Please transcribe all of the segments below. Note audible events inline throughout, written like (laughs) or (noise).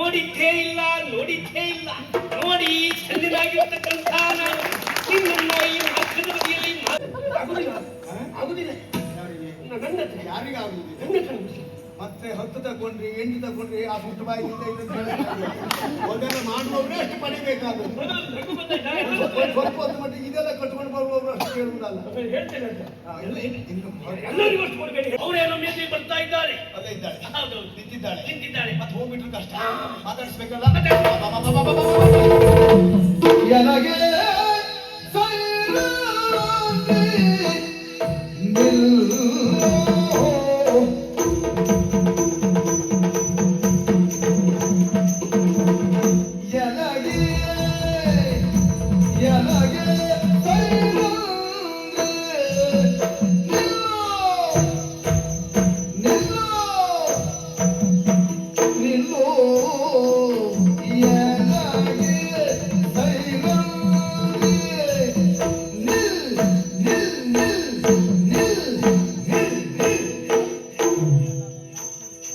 ನೋಡಿದ್ದೇ ಇಲ್ಲ ನೋಡಿದ್ದೇ ಇಲ್ಲ. ನೋಡಿ ಚೆಂದಿನಾಗಿರ್ತಕ್ಕಂಥ ನಾನು. ನಿನ್ನನ್ನ ಈ ಮಾರ್ಗದ ಬದಿಯಲ್ಲಿ ಆಗುದಿಲ್ಲ. ಆಗುದಿಲ್ಲ. ನನ್ನ ಯಾರಿಗಾಗುದಿಲ್ಲ ನನ್ನ ಹತ್ರ ಮತ್ತೆ ಹತ್ತು ತಗೊಂಡ್ರಿ ಎಂಟು ತಗೊಂಡ್ರಿ ಆ ಸುಟ್ಟು ಬಾಯಿಯಿಂದ ಇದನ್ನ ಅದೆಲ್ಲ ಮಾಡುವವರೇ ಅಷ್ಟು ಪಡಿಬೇಕಾದ್ರು? ಸ್ವಲ್ಪ ಹೊತ್ತು ಮಟ್ಟಿಗೆ ಇದೆಲ್ಲ ಕಟ್ಕೊಂಡು ಬರುವವರು ಅಷ್ಟು ಕೇಳುವುದಲ್ಲ. ನಾನು ಹೇಳ್ತೇನೆ ಅಂತ. ಹಾ, ಎಲ್ಲ ಇನ್ನು ಎಲ್ಲರಿಗೂ ಅಷ್ಟು ಕೊಡಬೇಡಿ. ಅವರೇ ಬರ್ತಾ ಇದ್ದಾರೆ. ಅಲ್ಲೇ ಇದ್ದಾಳೆ ನಿಂತಿದ್ದಾಳೆ ಮತ್ತೆ ಹೋಗ್ಬಿಟ್ರು ಕಷ್ಟ. ಮಾತಾಡಿಸ್ಬೇಕಲ್ಲ.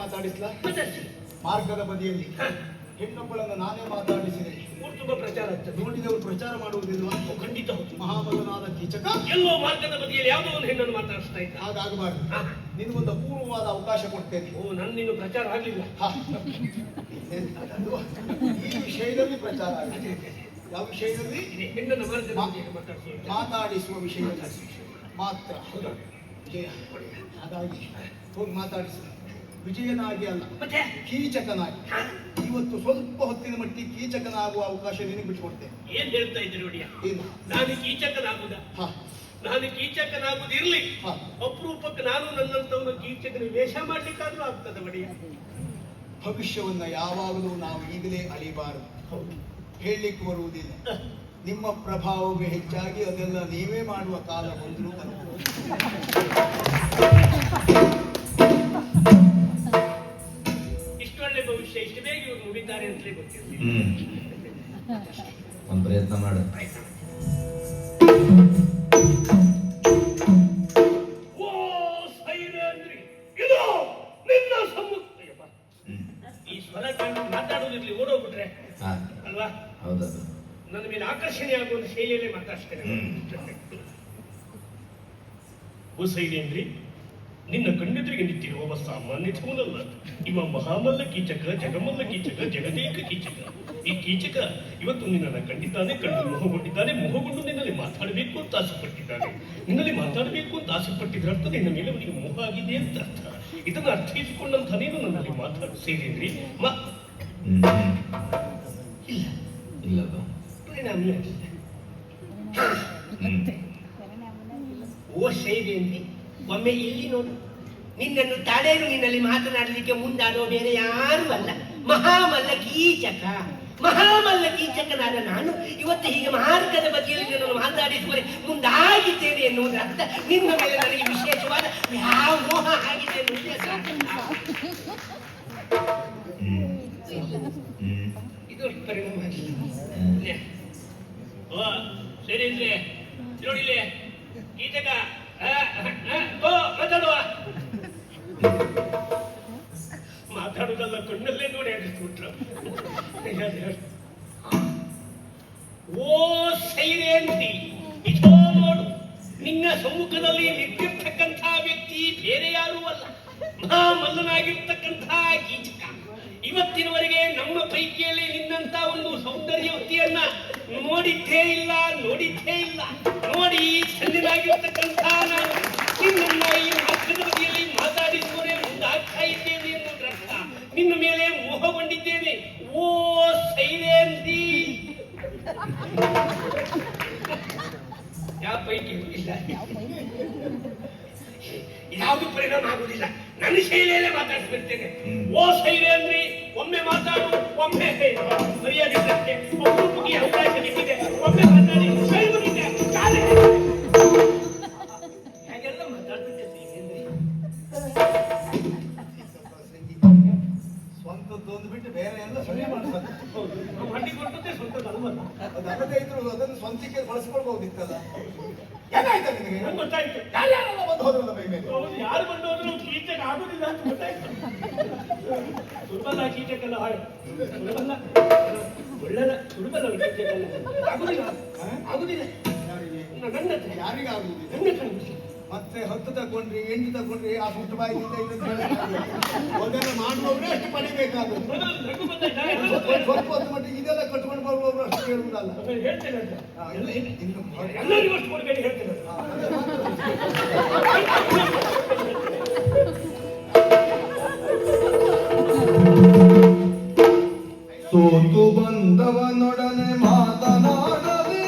ಮಾತಾಡಿಸ್ಲಾ? ಮಾತಾಡಿಸಿ. ಮಾರ್ಗದ ಬದಿಯಲ್ಲಿ. ಹೆಣ್ಣೊಬ್ಬಳನ್ನು ನಾನೇ ಮಾತಾಡಿಸಿದೆ. ಊರು ತುಂಬ ಪ್ರಚಾರ ಆಗ್ತದೆ. ನೋಡಿದವರು ಪ್ರಚಾರ ಮಾಡುವುದಿಲ್ವಾ ಖಂಡಿತ ಮಹಾಮಗನಾದ ಕೀಚಕ. ಎಲ್ಲೋ ಮಾರ್ಗದ ಬದಿಯಲ್ಲಿ ಯಾವುದೋ ಒಂದು ಹೆಣ್ಣನ್ನು ಮಾತಾಡಿಸ್ತಾ ಇದ್ದ. ಹಾಗಾಗಬಾರ್ದು. ನಿನಗೊಂದು ಅಪೂರ್ವವಾದ ಅವಕಾಶ ಕೊಡ್ತೇನೆ. ಓ ನನ್ನ ನಿನ್ನ ಪ್ರಚಾರ ಆಗಲಿಲ್ಲ. ಈ ವಿಷಯದಲ್ಲಿ ಪ್ರಚಾರ ಆಗಿದೆ ಯಾವ ವಿಷಯದಲ್ಲಿ? ಹೆಣ್ಣನ್ನು ಮಾತಾಡಿಸುವ ವಿಷಯದಲ್ಲಿ. ಮಾತ್ರ. ಹೌದು. ಹಾಗಾಗಿ ಹೋಗಿ ಮಾತಾಡಿಸಿ. ವಿಜಯನಾಗಿ ಅಲ್ಲ ಮತ್ತೆ? ಕೀಚಕನಾಗಿ. ಇವತ್ತು ಸ್ವಲ್ಪ ಹೊತ್ತಿನ ಮಟ್ಟಿಗೆ ಕೀಚಕನಾಗುವ ಅವಕಾಶ ನಿನಗೆ ಬಿಟ್ಟುಕೊಡ್ತೇನೆ. ಏನ್ ಹೇಳ್ತಾ ಇದ್ದೀರಿ ಒಡಿಯ ಏನು? ನಾನು ಕೀಚಕನಾಗುದ? ಹ. ನಾನು ಕೀಚಕನಾಗುದಿರ್ಲಿ. ಅಪರೂಪಕ್ಕೆ ನಾನು ನನ್ನಂತವನು ಕೀಚಕನ ವೇಷ ಮಾಡ್ಲಿಕ್ಕಾದ್ರೂ ಆಗ್ತದೆ ಮಡಿಯ ಭವಿಷ್ಯವನ್ನ ಯಾವಾಗಲೂ ನಾವು ಈಗಲೇ ಅಳಿಬಾರದು. ಹೇಳಲಿಕ್ಕೆ ಬರುವುದಿಲ್ಲ. ನಿಮ್ಮ ಪ್ರಭಾವವೇ ಹೆಚ್ಚಾಗಿ ಅದೆಲ್ಲ ನೀವೇ ಮಾಡುವ ಕಾಲ ಬಂದರೂ ಇಷ್ಟು ಬೇಗ ಇವರು ನುಡಿದ್ದಾರೆ ಅಂತಲೇ ಗೊತ್ತಿರಲಿಲ್ಲ ಒಂದು ಪ್ರಯತ್ನ ಮಾಡು. ಓ ಸೈರೇಂದ್ರಿ ಇದು ನಿನ್ನ ಸಮ್ಮುಖ ಈ ಕಂಡು ಮಾತಾಡೋದಿರ್ಲಿ ಓಡೋಗ್ಬಿಟ್ರೆ. ಅಲ್ವಾ? ಹೌದದು ನನ್ನ ಮೇಲೆ ಆಕರ್ಷಣೆ ಆಗುವ ಶೈಲಿಯಲ್ಲೇ ಮಾತಾಡ್ತೇನೆ ಓ ಸೈರೇಂದ್ರಿ ನಿನ್ನ ಕಣ್ಣೆದುರಿಗೆ ನಿಂತಿರುವ ಒಬ್ಬ ಸಾಮಾನ್ಯ ಥೂನಲ್ಲ ಇವ ಮಹಾಮಲ್ಲ ಕೀಚಕ ಜಗಮಲ್ಲ ಕೀಚಕ ಜಗದೇಕ ಕೀಚಕ. ಈ ಕೀಚಕ ಇವತ್ತು ನಿನ್ನನ್ನು ಕಂಡಿದ್ದಾನೆ ಕಣ್ಣು ಮೋಹಗೊಂಡಿದ್ದಾನೆ ಮೋಹಗೊಂಡು ನಿನ್ನಲ್ಲಿ ಮಾತಾಡಬೇಕು ಅಂತ ಆಸೆ ಪಟ್ಟಿದ್ದಾನೆ ನಿನ್ನಲ್ಲಿ ಮಾತಾಡಬೇಕು ಅಂತ ಆಸೆ ಪಟ್ಟಿದ್ರ ಅರ್ಥ ನಿನ್ನ ಮೇಲೆ ಅವನಿಗೆ ಮೋಹ ಆಗಿದೆ ಅಂತ ಅರ್ಥ. ಇದನ್ನು ಅರ್ಥೈಸಿಕೊಂಡಂತ ನೀನು ನನ್ನಲ್ಲಿ ಮಾತಾಡು ಸೇರಿದ್ರಿ ಮಾ. ಇಲ್ಲ. ಇಲ್ಲ ಪರಿಣಾಮ ಓ ಶೈಲೇಂದ್ರಿ ಒಮ್ಮೆ ಇಲ್ಲಿ ನೋಡು. ನಿನ್ನನ್ನು ತಡೆಯಲು ನಿನ್ನಲ್ಲಿ ಮಾತನಾಡಲಿಕ್ಕೆ ಮುಂದಾದೋ ಬೇರೆ ಯಾರೂ ಅಲ್ಲ. ಮಹಾಮಲ್ಲ ಕೀಚಕ. ಮಹಾಮಲ್ಲ ಕೀಚಕನಾದ ನಾನು ಇವತ್ತು ಹೀಗೆ ಮಾರ್ಗದ ಬದಿಯಲ್ಲಿ ನಿನ್ನನ್ನು ಮಾತಾಡಿಸುವರೆ ಮುಂದಾಗಿದ್ದೇನೆ ಎನ್ನುವುದರ ಅರ್ಥ. ನಿನ್ನ ಮೇಲೆ ನನಗೆ ವಿಶೇಷವಾದ ಯಾವ ಮೋಹ ಆಗಿದೆ ಇದು ಪರಿಣಾಮ ಸರಿ ಅಂದ್ರೆ ನೋಡಿಲ್ಲ. ಕೀಚಕ. ಓ ಸೈರೇಂದ್ರಿ ಇದೋ ನೋಡು, ನಿನ್ನ ಸಮ್ಮುಖದಲ್ಲಿ ನಿಂತಿರ್ತಕ್ಕಂಥ ವ್ಯಕ್ತಿ ಬೇರೆ ಯಾರೂ ಅಲ್ಲ. ಮಹಾಮಲ್ಲನಾಗಿರ್ತಕ್ಕಂಥ ಕೀಚಕ. ಇವತ್ತಿನವರೆಗೆ ನಮ್ಮ ಪೈಕಿಯಲ್ಲಿ ನಿನ್ನಂತ ಒಂದು ಸೌಂದರ್ಯವತಿಯನ್ನ ನೋಡಿದ್ದೇ ಇಲ್ಲ ನೋಡಿದ್ದೇ ಇಲ್ಲ. ನೋಡಿ, ಚೆಂದಿನಾಗಿರ್ತಕ್ಕಂಥ ನಾನು ನಿನ್ನನ್ನ ಈ ಮಾರ್ಗದ ಬದಿಯಲ್ಲಿ ಮಾತಾಡಿಸುವರೆ ಮುಂದಾಗ್ತಾ ಇದ್ದೇನೆ ಎನ್ನುವುದರ್ಥ ನಿನ್ನ ಮೇಲೆ ಮೋಹಗೊಂಡಿದ್ದೇನೆ. ಓ ಯಾವ ಪೈಕಿ? ಇಲ್ಲ. ಯಾವುದು ಪರಿಣಾಮ ಆಗುದಿಲ್ಲ ನನ್ನ ಶೈಲಿಯಲ್ಲೇ ಮಾತಾಡ್ಸ್ಬಿಡ್ತೇನೆ. ಓ ಶೈಲಿ ಅಂದ್ರಿ ಒಮ್ಮೆ ಮಾತಾಡು ಒಮ್ಮೆ ಒಬ್ಬೊಬ್ಬರಿಗೆ ಅವಕಾಶ ಸಿಕ್ಕಿದೆ ಒಮ್ಮೆ ಮಾತಾಡಿ ಕಾಲೇ ಹಾಗೆಲ್ಲ ಮಾತಾಡ್ತಿದ್ದೆ ಸ್ವಂತದ್ದು ಒಂದು ಬಿಟ್ಟು ಬೇರೆ ಎಲ್ಲ ಸರಿ ಮಾಡ್ತಾರೆ ಹೌದು. ಹಂಡಿ ಅಲ್ಲದೆ ಇದ್ರು ಅದನ್ನು ಸ್ವಂತಕ್ಕೆ ಬಳಸ್ಕೊಳ್ಬಹುದಿತ್ತಲ್ಲ? (laughs) ಏನಾಯ್ತು ನಿನಗೆ? ನಂಗೆ ಗೊತ್ತಾಯ್ತು. ಯಾರ್ಯಾರೆಲ್ಲ ಬಂದು ಹೋದ್ರಲ್ಲ ಮೈ ಮೇಲೆ? ಹೌದು ಯಾರು ಬಂದು ಹೋದ್ರು ಕೀಟಕ್ಕೆ ಆಗುದಿಲ್ಲ ಅಂತ ಗೊತ್ತಾಯ್ತು. ದುರ್ಬಲ ಕೀಟಕ್ಕೆಲ್ಲ ಹಾಳು ಒಳ್ಳೆದ ಕೀಟಕ್ಕೆಲ್ಲ ಆಗುದಿಲ್ಲ. ಆಗುದಿಲ್ಲ. ಯಾರಿಗೆ? ನನ್ನ ಹತ್ರ. ಯಾರಿಗೆ ಆಗುವುದಿಲ್ಲ ನನ್ನ ಹತ್ರ ಮತ್ತೆ ಹತ್ತು ತಗೊಂಡ್ರಿ ಎಂಟು ತಗೊಂಡ್ರಿ ಆ ಸುಟ್ಟು ಬಾಯಿಯಿಂದ ಇದನ್ನು ಮಾಡುವವರೇ ಅಷ್ಟು ಪಡಿಬೇಕಾಗುತ್ತೆ? ಸ್ವಲ್ಪ ಹೊತ್ತು ಮಟ್ಟಿಗೆ ಇದೆಲ್ಲ ಕಟ್ಕೊಂಡು ಬರುವವರು ಅಷ್ಟು ಎಲ್ಲರಿಗೂ ಕೊಡ್ಬೇಡಿ ಹೇಳ್ತೇನೆ ಮಾತು. ಸೋತು ಬಂದವನೊಡನೆ ಮಾತನಾಡದೆ